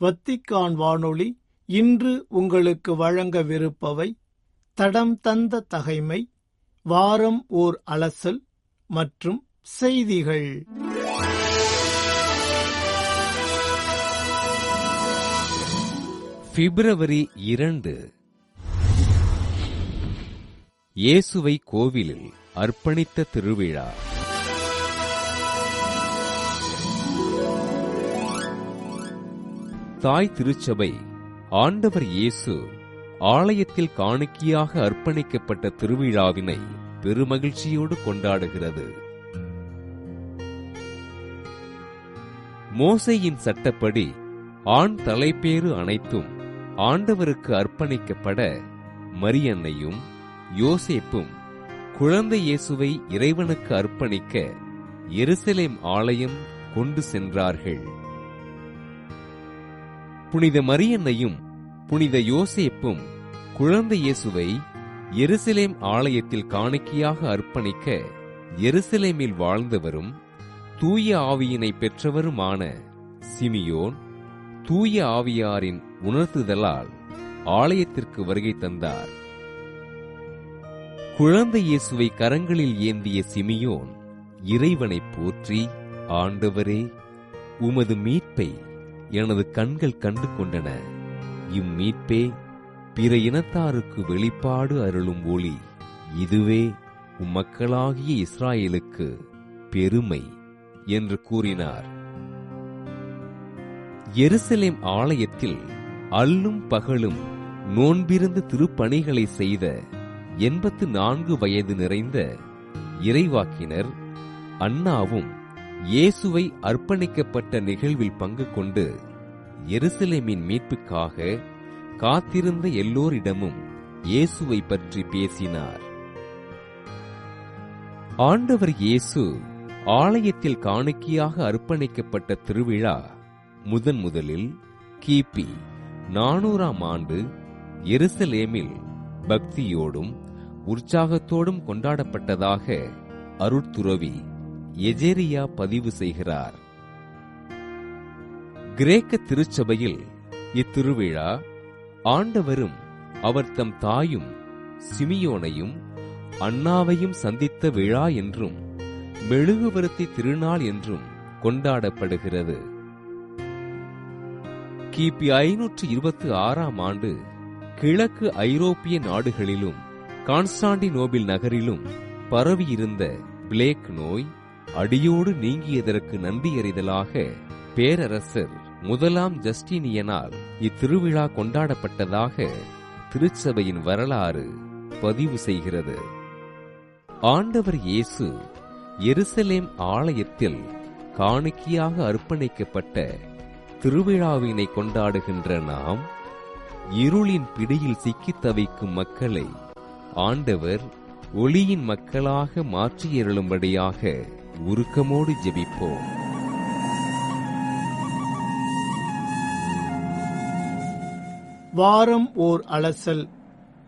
Vatican வானொலி இன்று உங்களுக்கு வழங்கவிருப்பவை தடம் தந்த தகைமை வாரம் ஓர் அலசல் மற்றும் செய்திகள். பிப்ரவரி இரண்டு. இயேசுவை கோவிலில் அர்ப்பணித்த திருவிழா. தாய் திருச்சபை ஆண்டவர் இயேசு ஆலயத்தில் காணிக்கையாக அர்ப்பணிக்கப்பட்ட திருவிழாவினை பெருமகிழ்ச்சியோடு கொண்டாடுகிறது. மோசையின் சட்டப்படி ஆண் தலைப்பேறு அனைத்தும் ஆண்டவருக்கு அர்ப்பணிக்கப்பட மரியன்னையும் யோசேப்பும் குழந்தை இயேசுவை இறைவனுக்கு அர்ப்பணிக்க எருசலேம் ஆலயம் கொண்டு சென்றார்கள். புனித மரியன்னையும் புனித யோசேப்பும் குழந்தை இயேசுவை எருசலேம் ஆலயத்தில் காணிக்கையாக அர்ப்பணிக்க எருசலேமில் வாழ்ந்தவரும் தூய ஆவியினை பெற்றவருமான சிமியோன் தூய ஆவியாரின் உணர்த்துதலால் ஆலயத்திற்கு வருகை தந்தார். குழந்தை இயேசுவை கரங்களில் ஏந்திய சிமியோன் இறைவனை போற்றி ஆண்டவரே உமது மீட்பை எனது கண்கள் கண்டு கொண்டன. இம்மீட்பே பிற இனத்தாருக்கு வெளிப்பாடு அருளும் ஒளி இதுவே உம்மக்களாகிய இஸ்ராயேலுக்கு பெருமை என்று கூறினார். எருசலேம் ஆலயத்தில் அல்லும் பகலும் நோன்பிருந்து திருப்பணிகளை செய்த எண்பத்து நான்கு வயது நிறைந்த இறைவாக்கினர் அண்ணாவும் இயேசுவை அர்ப்பணிக்கப்பட்ட நிகழ்வில் பங்கு கொண்டு எருசலேமின் மீட்புக்காக காத்திருந்த எல்லோரிடமும் இயேசுவை பற்றி பேசினார். ஆண்டவர் இயேசு ஆலயத்தில் காணிக்கையாக அர்ப்பணிக்கப்பட்ட திருவிழா முதன் முதலில் கிபி நானூறாம் ஆண்டு எருசலேமில் பக்தியோடும் உற்சாகத்தோடும் கொண்டாடப்பட்டதாக அருட்துறவி எஜேரியா பதிவு செய்கிறார். கிரேக்க திருச்சபையில் இத்திருவிழா ஆண்டவரும் அவர் தம் தாயும் சிமியோனையும் அண்ணாவையும் சந்தித்த விழா என்றும் மெழுகுவர்த்தி திருநாள் என்றும் கொண்டாடப்படுகிறது. கிபி ஐநூற்று இருபத்தி ஆறாம் ஆண்டு கிழக்கு ஐரோப்பிய நாடுகளிலும் கான்ஸ்டாண்டினோபில் நகரிலும் பரவியிருந்த பிளேக் நோய் அடியோடு நீங்கியதற்கு நன்றியறிதலாக பேரரசர் முதலாம் ஜஸ்டினியனால் இத்திருவிழா கொண்டாடப்பட்டதாக திருச்சபையின் வரலாறு பதிவு செய்கிறது. ஆண்டவர் இயேசு எருசலேம் ஆலயத்தில் காணிக்கையாக அர்ப்பணிக்கப்பட்ட திருவிழாவினை கொண்டாடுகின்ற நாம் இருளின் பிடியில் சிக்கித் தவிக்கும் மக்களை ஆண்டவர் ஒளியின் மக்களாக மாற்றியருளும்படியாக உருக்கமோடு ஜெபிப்போம். வாரம் ஓர் அலசல்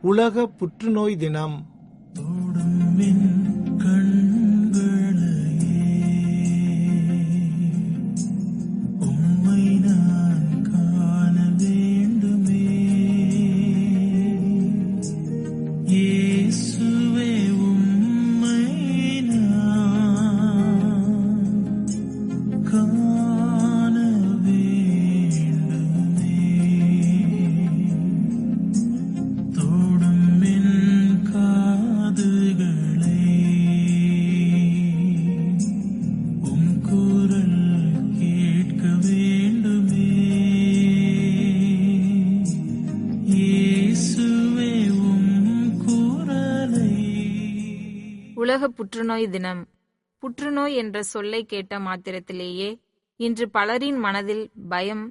உலக புற்றுநோய் தினம். புற்றுநோய் தினம். புற்றுநோய் என்ற சொல்லை கேட்ட மாத்திரத்திலேயே இன்று பலரின் மனதில் பயம்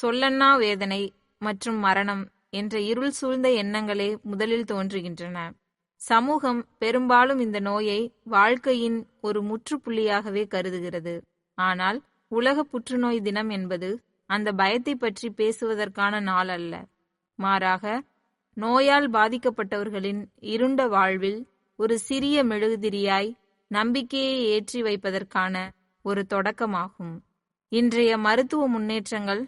சொல்லன்னா வேதனை மற்றும் மரணம் என்ற இருள் சூழ்ந்த எண்ணங்களே முதலில் தோன்றுகின்றன. சமூகம் பெரும்பாலும் இந்த நோயை வாழ்க்கையின் ஒரு முற்றுப்புள்ளியாகவே கருதுகிறது. ஆனால் உலக புற்றுநோய் தினம் என்பது அந்த பயத்தை பற்றி பேசுவதற்கான நாள் அல்ல. மாறாக நோயால் பாதிக்கப்பட்டவர்களின் இருண்ட வாழ்வில் ஒரு சிறிய மெழுகுதிரியாய் நம்பிக்கையை ஏற்றி வைப்பதற்கான ஒரு தொடக்கமாகும். இன்றைய மருத்துவ முன்னேற்றங்கள்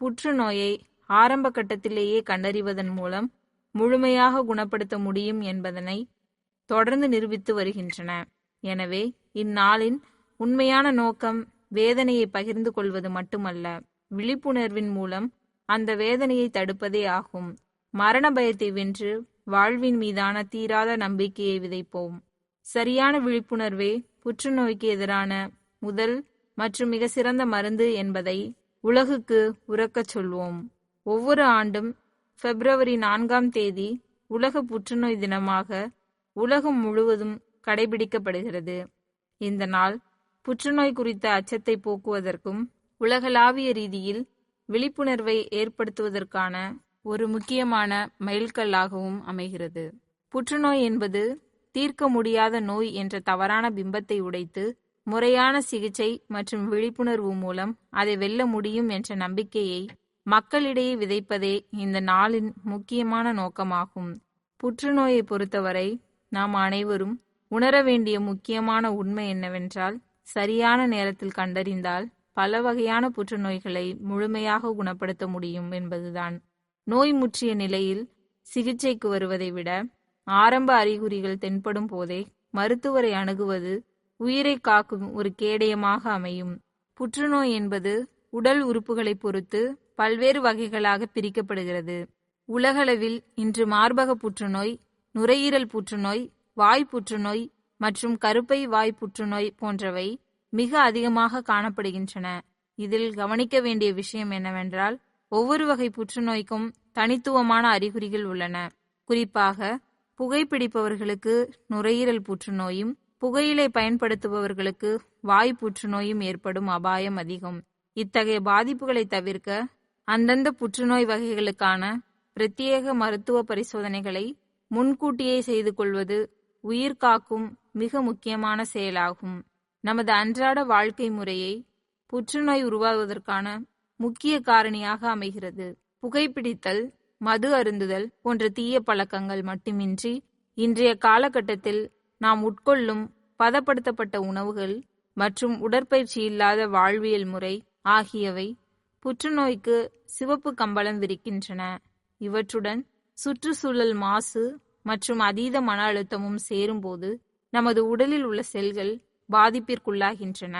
புற்றுநோயை ஆரம்ப கட்டத்திலேயே கண்டறிவதன் மூலம் முழுமையாக குணப்படுத்த முடியும் என்பதனை தொடர்ந்து நிரூபித்து வருகின்றன. எனவே இந்நாளின் உண்மையான நோக்கம் வேதனையை பகிர்ந்து கொள்வது மட்டுமல்ல விழிப்புணர்வின் மூலம் அந்த வேதனையை தடுப்பதே ஆகும். மரண பயத்தை வென்று வாழ்வின் மீதான தீராத நம்பிக்கையை விதைப்போம். சரியான விழிப்புணர்வே புற்றுநோய்க்கு எதிரான முதல் மற்றும் மிக சிறந்த மருந்து என்பதை உலகுக்கு உறக்கச் சொல்வோம். ஒவ்வொரு ஆண்டும் பிப்ரவரி நான்காம் தேதி உலக புற்றுநோய் தினமாக உலகம் முழுவதும் கடைபிடிக்கப்படுகிறது. இந்த நாள் புற்றுநோய் குறித்த அச்சத்தை போக்குவதற்கும் உலகளாவிய ரீதியில் விழிப்புணர்வை ஏற்படுத்துவதற்கான ஒரு முக்கியமான மைல்கல்லாகவும் அமைகிறது. புற்றுநோய் என்பது தீர்க்க முடியாத நோய் என்ற தவறான பிம்பத்தை உடைத்து முறையான சிகிச்சை மற்றும் விழிப்புணர்வு மூலம் அதை வெல்ல முடியும் என்ற நம்பிக்கையை மக்களிடையே விதைப்பதே இந்த நாளின் முக்கியமான நோக்கமாகும். புற்றுநோயை பொறுத்தவரை நாம் அனைவரும் உணர வேண்டிய முக்கியமான உண்மை என்னவென்றால் சரியான நேரத்தில் கண்டறிந்தால் பல வகையான புற்றுநோய்களை முழுமையாக குணப்படுத்த முடியும் என்பதுதான். நோய் முற்றிய நிலையில் சிகிச்சைக்கு வருவதை விட ஆரம்ப அறிகுறிகள் தென்படும் போதே மருத்துவரை அணுகுவது உயிரை காக்கும் ஒரு கேடயமாக அமையும். புற்றுநோய் என்பது உடல் உறுப்புகளை பொறுத்து பல்வேறு வகைகளாக பிரிக்கப்படுகிறது. உலகளவில் இன்று மார்பக புற்றுநோய் நுரையீரல் புற்றுநோய் வாய் புற்றுநோய் மற்றும் கருப்பை வாய் புற்றுநோய் போன்றவை மிக அதிகமாக காணப்படுகின்றன. இதில் கவனிக்க வேண்டிய விஷயம் என்னவென்றால் ஒவ்வொரு வகை புற்றுநோய்க்கும் தனித்துவமான அறிகுறிகள் உள்ளன. குறிப்பாக புகைப்பிடிப்பவர்களுக்கு நுரையீரல் புற்றுநோயும் புகையிலை பயன்படுத்துபவர்களுக்கு வாய் புற்றுநோயும் ஏற்படும் அபாயம் அதிகம். இத்தகைய பாதிப்புகளை தவிர்க்க அந்தந்த புற்றுநோய் வகைகளுக்கான பிரத்யேக மருத்துவ பரிசோதனைகளை முன்கூட்டியே செய்து கொள்வது உயிர் காக்கும் மிக முக்கியமான செயலாகும். நமது அன்றாட வாழ்க்கை முறையை புற்றுநோய் உருவாவதற்கான முக்கிய காரணியாக அமைகிறது. புகைப்பிடித்தல் மது அருந்துதல் போன்ற தீய பழக்கங்கள் மட்டுமின்றி இன்றைய காலகட்டத்தில் நாம் உட்கொள்ளும் பதப்படுத்தப்பட்ட உணவுகள் மற்றும் உடற்பயிற்சி இல்லாத வாழ்வியல் முறை ஆகியவை புற்றுநோய்க்கு சிவப்பு கம்பளம் விரிக்கின்றன. இவற்றுடன் சுற்றுச்சூழல் மாசு மற்றும் அதீத மன அழுத்தமும் சேரும்போது நமது உடலில் உள்ள செல்கள் பாதிப்பிற்குள்ளாகின்றன.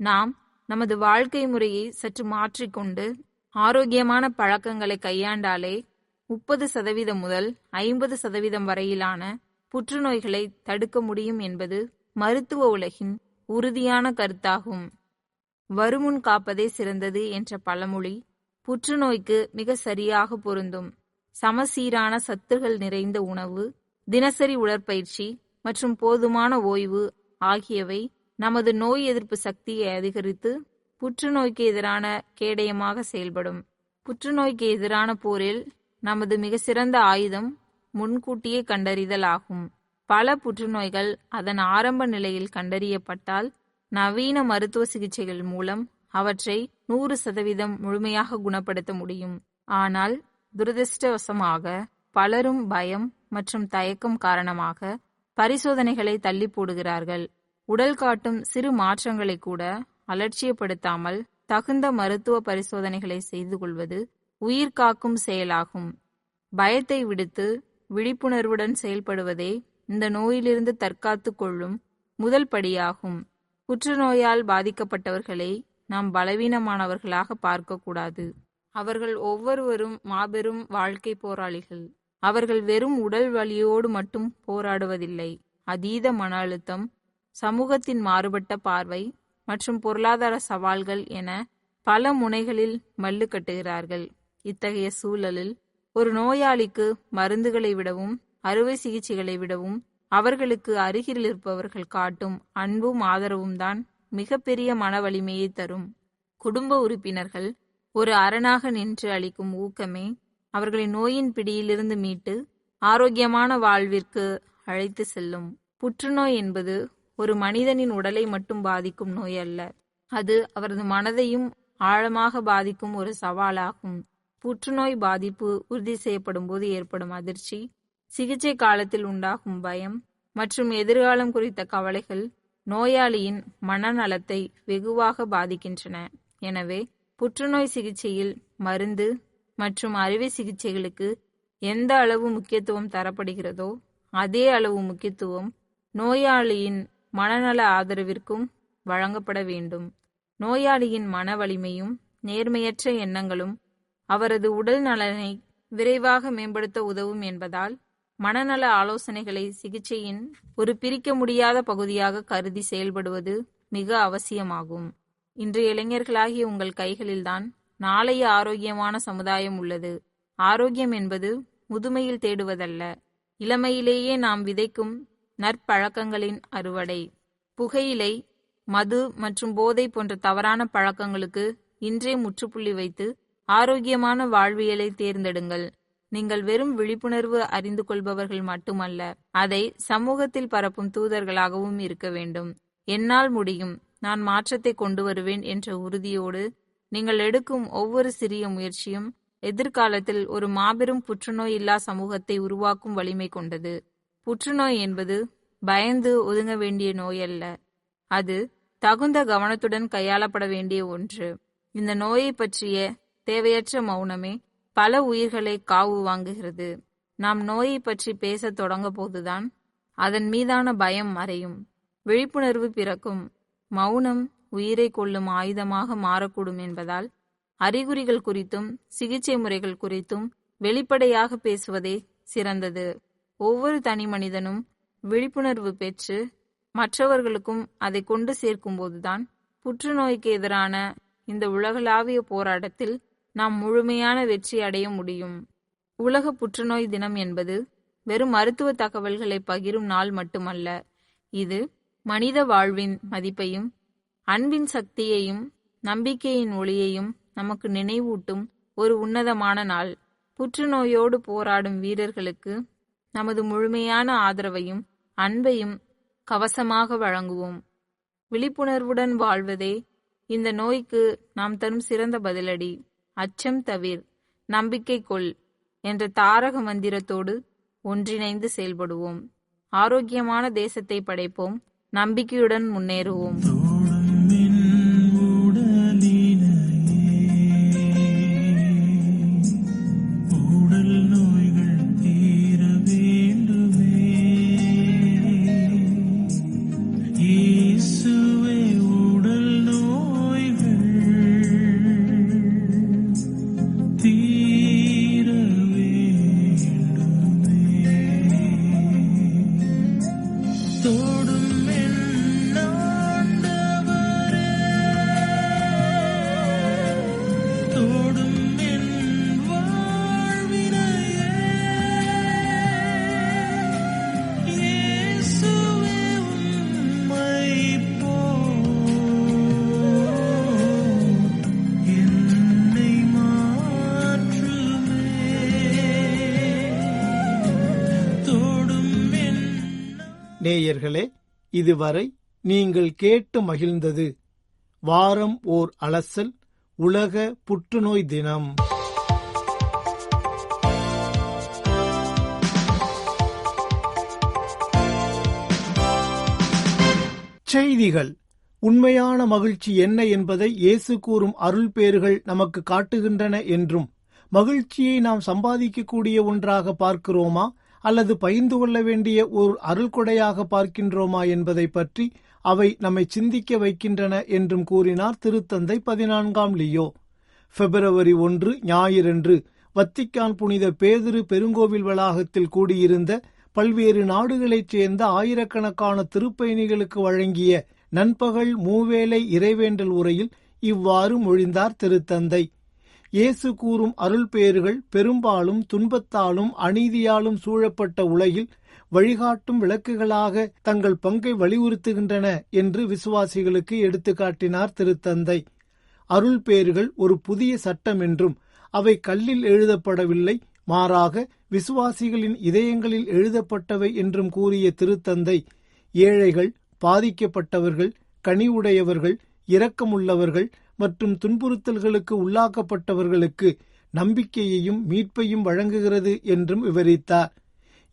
நாம் நமது வாழ்க்கை முறையை சற்று மாற்றிக்கொண்டு ஆரோக்கியமான பழக்கங்களை கையாண்டாலே முப்பது சதவீதம் முதல் ஐம்பது சதவீதம் வரையிலான புற்றுநோய்களை தடுக்க முடியும் என்பது மருத்துவ உலகின் உறுதியான கருத்தாகும். வருமுன் காப்பதே சிறந்தது என்ற பழமொழி புற்றுநோய்க்கு மிக சரியாக பொருந்தும். சமசீரான சத்துகள் நிறைந்த உணவு தினசரி உடற்பயிற்சி மற்றும் போதுமான ஓய்வு ஆகியவை நமது நோய் எதிர்ப்பு சக்தியை அதிகரித்து புற்றுநோய்க்கு எதிரான கேடயமாக செயல்படும். புற்றுநோய்க்கு எதிரான போரில் நமது மிக சிறந்த ஆயுதம் முன்கூட்டியே கண்டறிதல் ஆகும். பல புற்றுநோய்கள் அதன் ஆரம்ப நிலையில் கண்டறியப்பட்டால் நவீன மருத்துவ சிகிச்சைகள் மூலம் அவற்றை நூறு சதவீதம் முழுமையாக குணப்படுத்த முடியும். ஆனால் துரதிருஷ்டவசமாக பலரும் பயம் மற்றும் தயக்கம் காரணமாக பரிசோதனைகளை தள்ளி போடுகிறார்கள். உடல் காட்டும் சிறு மாற்றங்களை கூட அலட்சியப்படுத்தாமல் தகுந்த மருத்துவ பரிசோதனைகளை செய்து கொள்வது உயிர் காக்கும் செயலாகும். பயத்தை விடுத்து விழிப்புணர்வுடன் செயல்படுவதே இந்த நோயிலிருந்து தற்காத்து கொள்ளும் முதல் படியாகும். புற்றுநோயால் பாதிக்கப்பட்டவர்களை நாம் பலவீனமானவர்களாக பார்க்கக்கூடாது. அவர்கள் ஒவ்வொருவரும் மாபெரும் வாழ்க்கை போராளிகள். அவர்கள் வெறும் உடல் வலியோடு மட்டும் போராடுவதில்லை. அதீத மன அழுத்தம் சமூகத்தின் மாறுபட்ட பார்வை மற்றும் பொருளாதார சவால்கள் என பல முனைகளில் மல்லு கட்டுகிறார்கள். இத்தகைய சூழலில் ஒரு நோயாளிக்கு மருந்துகளை விடவும் அறுவை சிகிச்சைகளை விடவும் அவர்களுக்கு அருகில் இருப்பவர்கள் காட்டும் அன்பும் ஆதரவும் தான் மிகப்பெரிய மன வலிமையை தரும். குடும்ப உறுப்பினர்கள் ஒரு அரணாக நின்று அளிக்கும் ஊக்கமே அவர்களை நோயின் பிடியிலிருந்து மீட்டு ஆரோக்கியமான வாழ்விற்கு அழைத்து செல்லும். புற்றுநோய் என்பது ஒரு மனிதனின் உடலை மட்டும் பாதிக்கும் நோய் அல்ல அது அவரது மனதையும் ஆழமாக பாதிக்கும் ஒரு சவாலாகும். புற்றுநோய் பாதிப்பு உறுதி செய்யப்படும் போது ஏற்படும் அதிர்ச்சி சிகிச்சை காலத்தில் உண்டாகும் பயம் மற்றும் எதிர்காலம் குறித்த கவலைகள் நோயாளியின் மனநலத்தை வெகுவாக பாதிக்கின்றன. எனவே புற்றுநோய் சிகிச்சையில் மருந்து மற்றும் அறுவை சிகிச்சைகளுக்கு எந்த அளவு முக்கியத்துவம் தரப்படுகிறதோ அதே அளவு முக்கியத்துவம் நோயாளியின் மனநல ஆதரவிற்கும் வழங்கப்பட வேண்டும். நோயாளியின் மன வலிமையும் நேர்மையற்ற எண்ணங்களும் அவரது உடல் நலனை விரைவாக மேம்படுத்த உதவும் என்பதால் மனநல ஆலோசனைகளை சிகிச்சையின் ஒரு பிரிக்க முடியாத பகுதியாக கருதி செயல்படுவது மிக அவசியமாகும். இன்று இளைஞர்களாகிய உங்கள் கைகளில்தான் நாளைய ஆரோக்கியமான சமுதாயம் உள்ளது. ஆரோக்கியம் என்பது முதுமையில் தேடுவதல்ல. இளமையிலேயே நாம் விதைக்கும் நற்பழக்கங்களின் அறுவடை. புகையிலை மது மற்றும் போதை போன்ற தவறான பழக்கங்களுக்கு இன்றே முற்றுப்புள்ளி வைத்து ஆரோக்கியமான வாழ்வியலை தேர்ந்தெடுங்கள். நீங்கள் வெறும் விழிப்புணர்வு அறிந்து கொள்பவர்கள் மட்டுமல்ல அதை சமூகத்தில் பரப்பும் தூதர்களாகவும் இருக்க வேண்டும். என்னால் முடியும். நான் மாற்றத்தை கொண்டு வருவேன் என்ற உறுதியோடு நீங்கள் எடுக்கும் ஒவ்வொரு சிறிய முயற்சியும் எதிர்காலத்தில் ஒரு மாபெரும் புற்றுநோய் இல்லா சமூகத்தை உருவாக்கும் வலிமை கொண்டது. புற்றுநோய் என்பது பயந்து ஒதுங்க வேண்டிய நோய் அல்ல அது தகுந்த கவனத்துடன் கையாளப்பட வேண்டிய ஒன்று. இந்த நோயை பற்றிய தேவையற்ற மௌனமே பல உயிர்களை காவு வாங்குகிறது. நாம் நோயை பற்றி பேசத் தொடங்க போதுதான் அதன் மீதான பயம் மறையும். விழிப்புணர்வு பிறக்கும். மௌனம் உயிரை கொள்ளும் ஆயுதமாக மாறக்கூடும் என்பதால் அறிகுறிகள் குறித்தும் சிகிச்சை முறைகள் குறித்தும் வெளிப்படையாக பேசுவதே சிறந்தது. ஒவ்வொரு தனி மனிதனும் விழிப்புணர்வு பெற்று மற்றவர்களுக்கும் அதை கொண்டு சேர்க்கும்போதுதான் புற்றுநோய்க்கு எதிரான இந்த உலகளாவிய போராட்டத்தில் நாம் முழுமையான வெற்றி அடைய முடியும். உலக புற்றுநோய் தினம் என்பது வெறும் மருத்துவ தகவல்களை பகிரும் நாள் மட்டுமல்ல இது மனித வாழ்வின் மதிப்பையும் அன்பின் சக்தியையும் நம்பிக்கையின் ஒளியையும் நமக்கு நினைவூட்டும் ஒரு உன்னதமான நாள். புற்றுநோயோடு போராடும் வீரர்களுக்கு நமது முழுமையான ஆதரவையும் அன்பையும் கவசமாக வழங்குவோம். விழிப்புணர்வுடன் வாழ்வதே இந்த நோய்க்கு நாம் தரும் சிறந்த பதிலடி. அச்சம் தவிர் நம்பிக்கை கொள் என்ற தாரக மந்திரத்தோடு ஒன்றிணைந்து செயல்படுவோம். ஆரோக்கியமான தேசத்தை படைப்போம். நம்பிக்கையுடன் முன்னேறுவோம். நேயர்களே இதுவரை நீங்கள் கேட்டு மகிழ்ந்தது வாரம் ஓர் அலசல் உலக புற்றுநோய் தினம். செய்திகள். உண்மையான மகிழ்ச்சி என்ன என்பதை இயேசு கூறும் அருள் பேறுகள் நமக்கு காட்டுகின்றன என்றும் மகிழ்ச்சியை நாம் சம்பாதிக்கக்கூடிய ஒன்றாக பார்க்கிறோமா? அல்லது பகிர்ந்து கொள்ள வேண்டிய ஒரு அருள்கொடையாக பார்க்கின்றோமா என்பதை பற்றி அவை நம்மை சிந்திக்க வைக்கின்றன என்றும் கூறினார் திருத்தந்தை பதினான்காம் லியோ. பிப்ரவரி ஒன்று ஞாயிறன்று வத்திக்கான் புனித பேதிரு பெருங்கோவில் வளாகத்தில் கூடியிருந்த பல்வேறு நாடுகளைச் சேர்ந்த ஆயிரக்கணக்கான திருப்பயணிகளுக்கு வழங்கிய நண்பகல் மூவேளை இறைவேண்டல் உரையில் இவ்வாறு மொழிந்தார் திருத்தந்தை. இயேசு கூறும் அருள் பேறுகள் பெரும்பாலும் துன்பத்தாலும் அநீதியாலும் சூழப்பட்ட உலகில் வழிகாட்டும் விளக்குகளாக தங்கள் பங்கை வலியுறுத்துகின்றன என்று விசுவாசிகளுக்கு எடுத்துக்காட்டினார் திருத்தந்தை. அருள் பேறுகள் ஒரு புதிய சட்டம் என்றும் அவை கல்லில் எழுதப்படவில்லை மாறாக விசுவாசிகளின் இதயங்களில் எழுதப்பட்டவை என்றும் கூறிய திருத்தந்தை ஏழைகள் பாதிக்கப்பட்டவர்கள் கனிவுடையவர்கள் இரக்கமுள்ளவர்கள் மற்றும் துன்புறுத்தல்களுக்கு உள்ளாக்கப்பட்டவர்களுக்கு நம்பிக்கையையும் மீட்பையும் வழங்குகிறது என்றும் விவரித்தார்.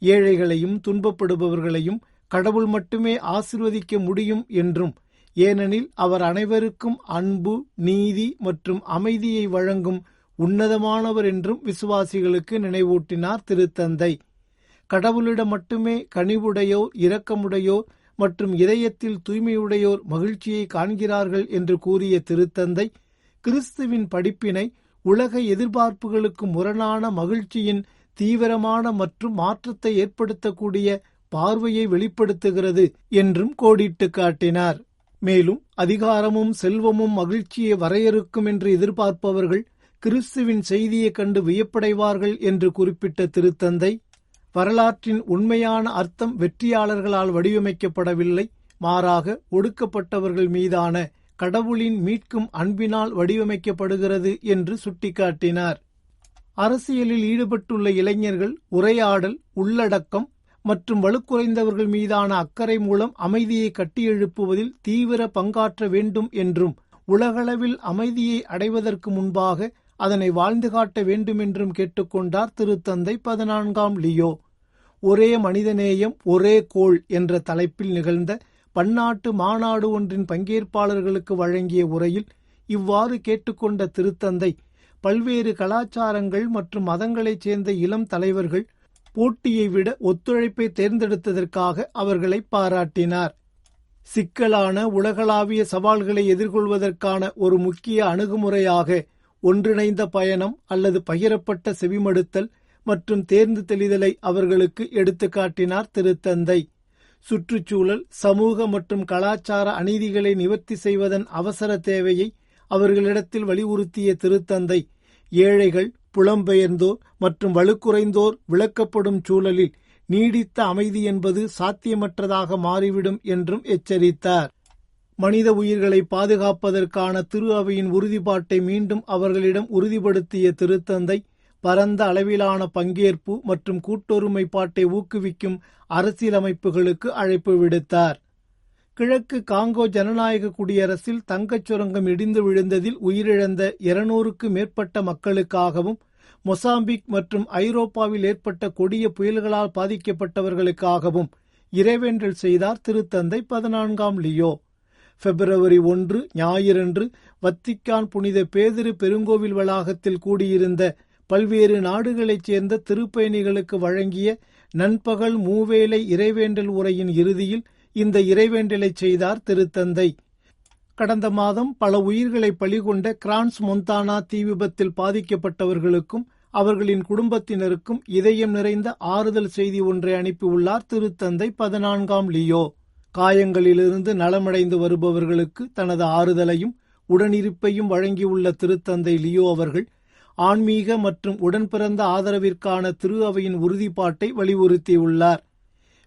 ஏழைகளையும் துன்பப்படுபவர்களையும் கடவுள் மட்டுமே ஆசிர்வதிக்க முடியும் என்றும் ஏனெனில் அவர் அனைவருக்கும் அன்பு நீதி மற்றும் அமைதியை வழங்கும் உன்னதமானவர் என்றும் விசுவாசிகளுக்கு நினைவூட்டினார் திருத்தந்தை. கடவுளிடம் மட்டுமே கனிவுடையோர் இரக்கமுடையோர் மற்றும் இதயத்தில் தூய்மையுடையோர் மகிழ்ச்சியை காண்கிறார்கள் என்று கூறிய திருத்தந்தை கிறிஸ்துவின் படிப்பினை உலக எதிர்பார்ப்புகளுக்கு முரணான மகிழ்ச்சியின் தீவிரமான மற்றும் மாற்றத்தை ஏற்படுத்தக்கூடிய பார்வையை வெளிப்படுத்துகிறது என்றும் கோடிட்டு காட்டினார். மேலும் அதிகாரமும் செல்வமும் மகிழ்ச்சியை வரையறுக்கும் என்று எதிர்பார்ப்பவர்கள் கிறிஸ்துவின் செய்தியைக் கண்டு வியப்படைவார்கள் என்று குறிப்பிட்ட திருத்தந்தை வரலாற்றின் உண்மையான அர்த்தம் வெற்றியாளர்களால் வடிவமைக்கப்படவில்லை மாறாக ஒடுக்கப்பட்டவர்கள் மீதான கடவுளின் மீட்கும் அன்பினால் வடிவமைக்கப்படுகிறது என்று சுட்டிக்காட்டினார். அரசியலில் ஈடுபட்டுள்ள இளைஞர்கள் உரையாடல் உள்ளடக்கம் மற்றும் வலுக்குறைந்தவர்கள் மீதான அக்கறை மூலம் அமைதியை கட்டியெழுப்புவதில் தீவிர பங்காற்ற வேண்டும் என்றும் உலகளவில் அமைதியை அடைவதற்கு முன்பாக அதனை வாழ்ந்து காட்ட வேண்டுமென்றும் கேட்டுக்கொண்டார் திருத்தந்தை பதினான்காம் லியோ. ஒரே மனிதநேயம் ஒரே கோள் என்ற தலைப்பில் நிகழ்ந்த பன்னாட்டு மாநாடு ஒன்றின் பங்கேற்பாளர்களுக்கு வழங்கிய உரையில் இவ்வாறு கேட்டுக்கொண்ட திருத்தந்தை பல்வேறு கலாச்சாரங்கள் மற்றும் மதங்களைச் சேர்ந்த இளம் தலைவர்கள் போட்டியை விட ஒத்துழைப்பை தேர்ந்தெடுத்ததற்காக அவர்களை பாராட்டினார். சிக்கலான உலகளாவிய சவால்களை எதிர்கொள்வதற்கான ஒரு முக்கிய அணுகுமுறையாக ஒன்றிணைந்த பயணம் அல்லது பகிரப்பட்ட செவிமடுத்தல் மற்றும் தேர்ந்து தெளிதலை அவர்களுக்கு எடுத்துக்காட்டினார் திருத்தந்தை. சுற்றுச்சூழல் சமூக மற்றும் கலாச்சார அநீதிகளை நிவர்த்தி செய்வதன் அவசர தேவையை அவர்களிடத்தில் வலியுறுத்திய திருத்தந்தை ஏழைகள் புலம்பெயர்ந்தோர் மற்றும் வலுக்குறைந்தோர் விளக்கப்படும் சூழலில் நீடித்த அமைதி என்பது சாத்தியமற்றதாக மாறிவிடும் என்றும் எச்சரித்தார். மனித உயிர்களை பாதுகாப்பதற்கான திரு அவையின் உறுதிப்பாட்டை மீண்டும் அவர்களிடம் உறுதிப்படுத்திய திருத்தந்தை பரந்த அளவிலான பங்கேற்பு மற்றும் கூட்டொருமைப்பாட்டை ஊக்குவிக்கும் அரசியலமைப்புகளுக்கு அழைப்பு விடுத்தார். கிழக்கு காங்கோ ஜனநாயக குடியரசில் தங்கச் சுரங்கம் இடிந்து விழுந்ததில் உயிரிழந்த இருநூறுக்கு மேற்பட்ட மக்களுக்காகவும் மொசாம்பிக் மற்றும் ஐரோப்பாவில் ஏற்பட்ட கொடிய புயல்களால் பாதிக்கப்பட்டவர்களுக்காகவும் இறைவேண்டல் செய்தார் திருத்தந்தை பதினான்காம் லியோ. பிப்ரவரி ஒன்று ஞாயிறன்று வத்திக்கான் புனித பேதிரு பெருங்கோவில் வளாகத்தில் கூடியிருந்த பல்வேறு நாடுகளைச் சேர்ந்த திருப்பயணிகளுக்கு வழங்கிய நண்பகல் மூவேளை இறைவேண்டல் உரையின் இறுதியில் இந்த இறைவேண்டலை செய்தார் திருத்தந்தை. கடந்த மாதம் பல உயிர்களை பலிகொண்ட கிரான்ஸ் மொந்தானா தீ விபத்தில் பாதிக்கப்பட்டவர்களுக்கும் அவர்களின் குடும்பத்தினருக்கும் இதயம் நிறைந்த ஆறுதல் செய்தி ஒன்றை அனுப்பியுள்ளார் திருத்தந்தை பதினான்காம் லியோ. காயங்களிலிருந்து நலமடைந்து வருபவர்களுக்கு தனது ஆறுதலையும் உடனிருப்பையும் வழங்கியுள்ள திருத்தந்தை லியோ அவர்கள் ஆன்மீக மற்றும் உடன்பிறந்த ஆதரவிற்கான திரு அவையின் உறுதிப்பாட்டை வலியுறுத்தியுள்ளார்.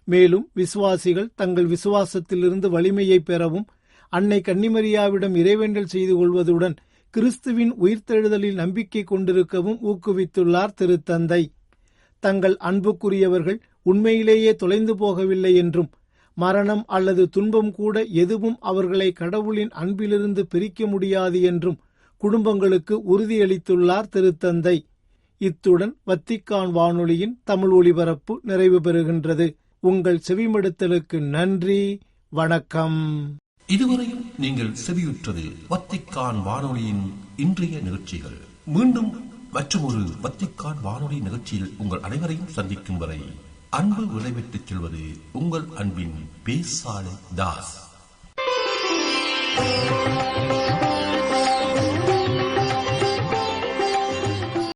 மேலும் விசுவாசிகள் தங்கள் விசுவாசத்திலிருந்து வலிமையை பெறவும் அன்னை கன்னிமரியாவிடம் இறைவேண்டல் செய்து கொள்வதுடன் கிறிஸ்துவின் உயிர்த்தெழுதலில் நம்பிக்கை கொண்டிருக்கவும் ஊக்குவித்துள்ளார் திருத்தந்தை. தங்கள் அன்புக்குரியவர்கள் உண்மையிலேயே தொலைந்து போகவில்லை என்றும் மரணம் அல்லது துன்பம் கூட எதுவும் அவர்களை கடவுளின் அன்பிலிருந்து பிரிக்க முடியாது என்றும் குடும்பங்களுக்கு உறுதியளித்துள்ளார் திருத்தந்தை. இத்துடன் வத்திக்கான் வானொலியின் தமிழ் ஒளிபரப்பு நிறைவு பெறுகின்றது. உங்கள் செவிமடுத்தலுக்கு நன்றி வணக்கம். இதுவரையும் நீங்கள் செவியுற்றது வத்திக்கான் வானொலியின் இன்றைய நிகழ்ச்சிகள். மீண்டும் மற்றொரு வத்திக்கான் வானொலி நிகழ்ச்சியில் உங்கள் அனைவரையும் சந்திக்கும் வரை அன்பு உரைவிட்டுச் செல்வது உங்கள் அன்பின் பேசாலை தாஸ்.